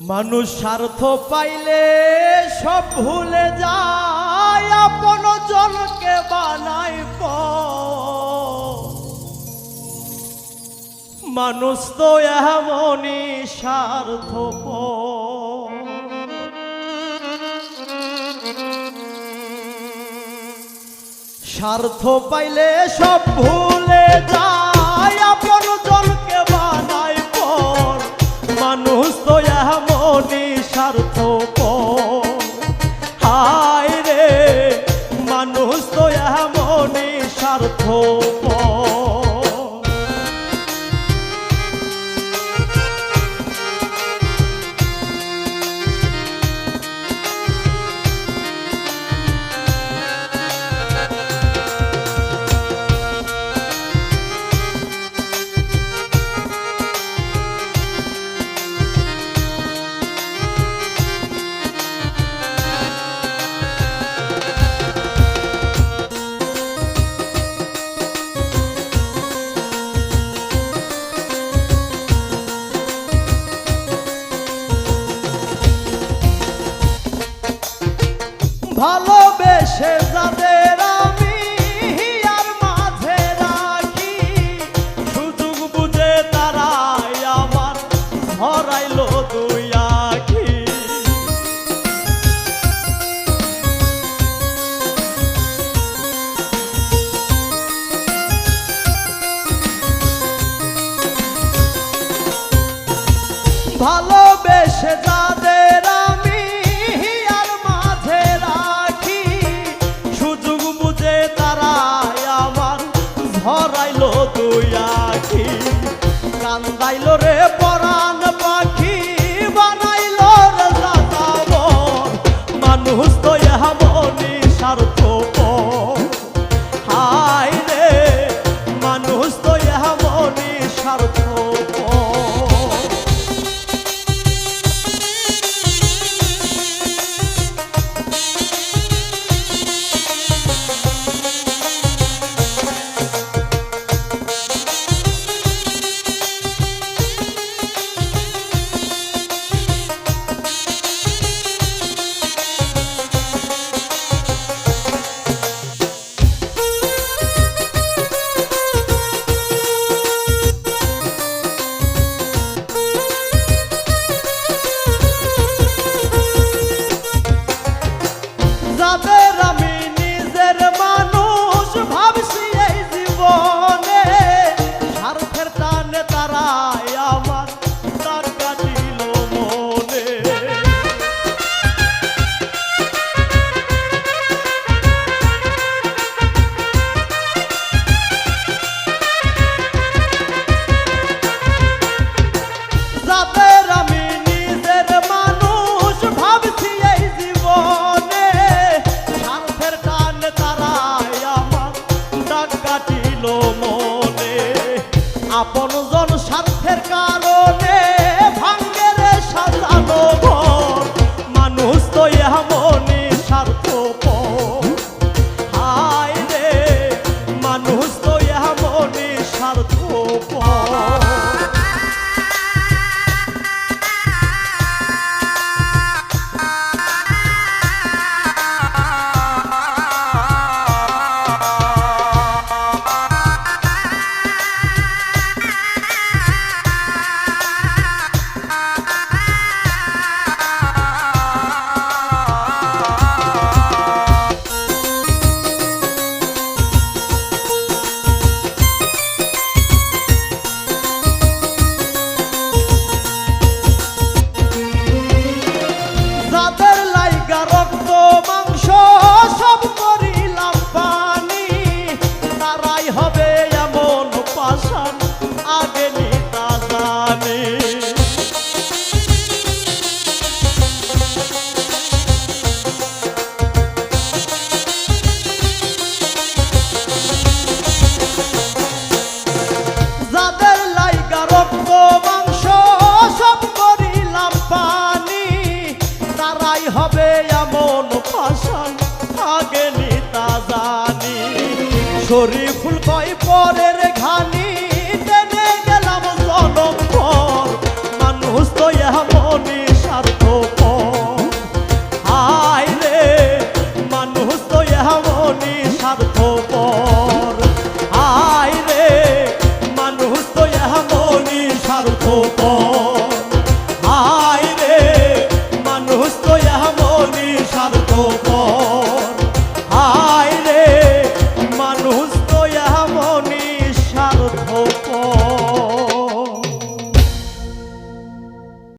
মানুষ স্বার্থ পাইলে সব ভুলে যায়, আপন জনকে বানাই। মানুষ তো এমনই স্বার্থ স্বার্থ পাইলে সব ভুলে যায় মানুষ তো এমনি স্বার্থ হায় রে মানুষ তো এমনি স্বার্থ ভালোবেসে যাদের আমি হিয়ার মাঝে রাখি সুযোগ বুঝে তারাই আমার হরাইলো দুই আখি। ভালোবেসে লাগাইলো রে পরাণ পাখি বানাইলো রে লাগাবো মানুষ তো ইহা মনি স্বার্থ আপন জন স্বার্থের কারণ। горів